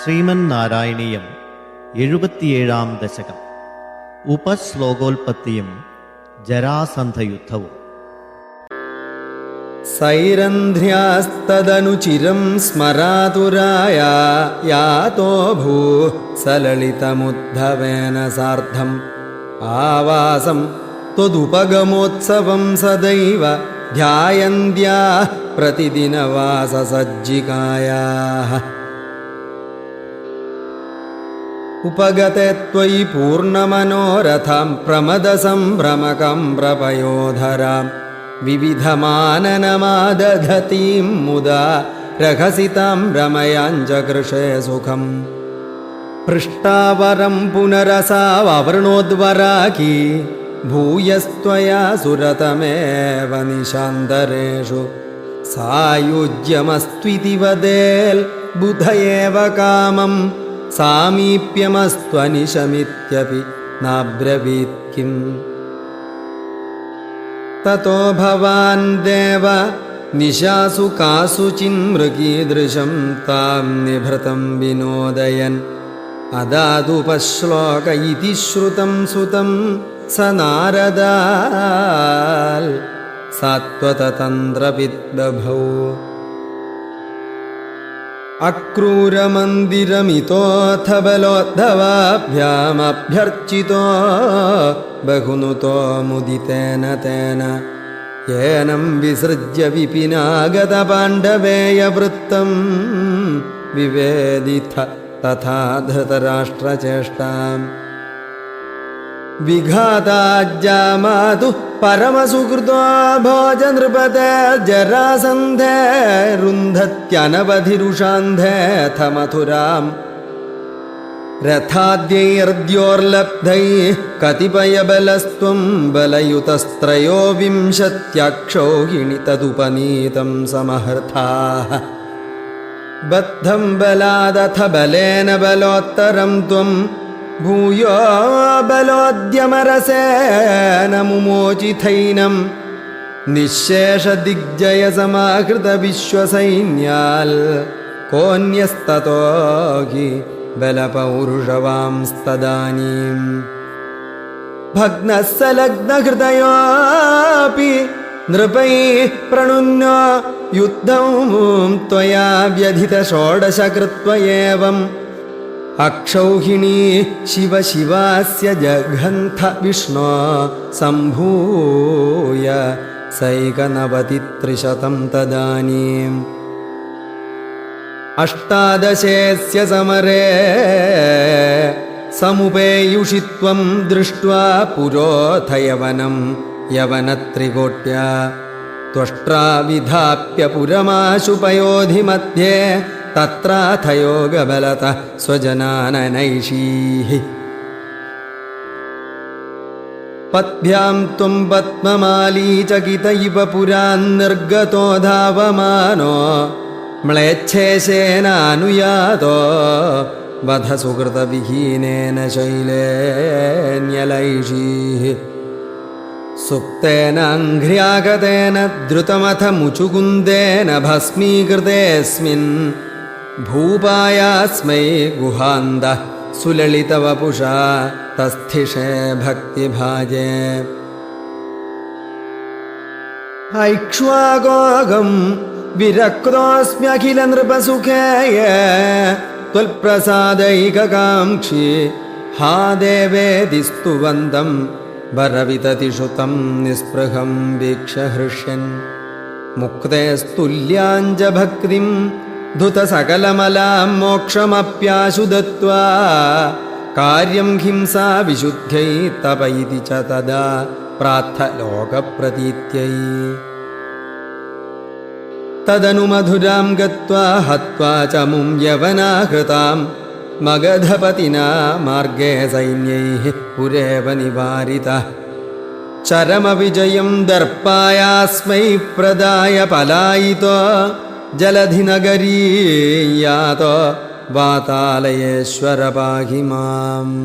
ശ്രീമന്നാരായണീയം എഴുപത്തിയേഴാം ദശകം ഉപശ്ലോകോൽപ്പത്തിയും ജരാസന്ധയുദ്ധവും सैरन्ध्र्यास्तदनुचिरं स्मरातुराय यातो भू सललितमुद्धवेन सार्धम् आवासं त्वदुपगमोत्सवं सदैव ध्यायन्त्याः प्रतिदिनवाससज्जिकायाः उपगते त्वयि पूर्णमनोरथं प्रमदसम्भ्रमकं प्रपयोधराम् विविधमाननमादधतीं मुदा रघसितां रमयाञ्जकृषे सुखम्। पृष्टावरं पुनरसाववृणोद्वराकी भूयस्त्वया सुरतमेव निशान्तरेषु। सायुज्यमस्त्विति वदेल् बुध एव कामं सामीप्यमस्त्वनिशमित्यपि नाब्रवीत् किम्? ततो भवान् देव निशासु कासुचिन्मृगीदृशं तां निभृतं विनोदयन्। अदादुपश्लोक इति श्रुतं सुतं स नारदाल्। सात्वततन्त्रविद्बभौ അക്രൂരമന്ദിരമിതോऽഥ ബലോദ്ധവാഭ്യാമഭ്യർച്ചിതോ ബഹുനുതോ മുദിതേന തേന. യേനം വിസൃജ്യ വിപിനാഗത പാണ്ഡവേയവൃത്തം വിവേദിത തഥാ ധൃതരാഷ്ട്രചേഷ്ടാം विघाताज्जामातु परमसुकृतो भोजनृपते जरासन्धे रुन्धत्यनवधिरुषान्धेऽथ मथुराम् रथाद्यैर्द्योर्लब्धैः कतिपयबलस्त्वं बलयुतस्त्रयो तदुपनीतं समहर्थाः बद्धं बलादथ बलेन बलोत्तरं त्वं भूयो बलोद्यमरसेन मुमोचिथैनं निःशेषदिग्जयसमाहृतविश्वसैन्याल् कोऽन्यस्ततो हि बलपौरुषवांस्तदानीम् भग्नः स लग्नहृदयोऽपि नृपैः प्रणुन्यो युद्धं त्वया व्यधितषोडशकृत्व एवम् अक्षौहिणी शिव शिवास्य जघन्थ विष्णो सम्भूय सैकनवतित्रिशतं तदानीम्। अष्टादशेऽस्य समरे समुपेयुषि त्वं दृष्ट्वा पुरोथ यवनं यवनत्रिकोट्या त्वष्ट्रा विधाप्य पुरमाशुपयोधिमध्ये तत्राथ योगबलतः स्वजनाननैषीः पद्भ्यां त्वं पद्ममाली चकित इव पुरान्निर्गतो धावमानो म्लेच्छेशेनानुयातो वधसुकृतविहीनेन शैलेन्यलैषीः सुप्तेन अङ्घ्र्यागतेन द्रुतमथ मुचुकुन्देन भस्मीकृतेऽस्मिन् भूपायास्मै गुहान्दः सुललितवपुषा तस्थिषे भक्तिभाजे। ऐक्ष्वागोगम् विरक्तोऽस्म्यखिलनृपसुखे त्वल्प्रसादैककाङ्क्षी हा देवेदिस्तुवन्दम् वरविततिषुतं निःस्पृहं वीक्ष्य हृष्यन्। मुक्तेस्तुल्याञ्च भक्तिं ധുതസകലമലാം മോക്ഷമപ്യാശുതത്വാ കാര്യം ഹിംസാ വിശുദ്ധൈ തപൈതി ച തദാ പ്രാർത്ഥ ലോകപ്രതീത്യൈ തദനു മധുരാം ഗത്വാ ഹത്വാ ച മും യവനാഹൃതാം. മഗധപതിനാ മാർഗേ സൈന്യൈ പുരേവ നിവാരിത. ചരമവിജയം ദർപ്പായാസ്മൈ പ്രദായ പലായിതോ. जलधिनगरीयातो वातालयेश्वर पाहि माम्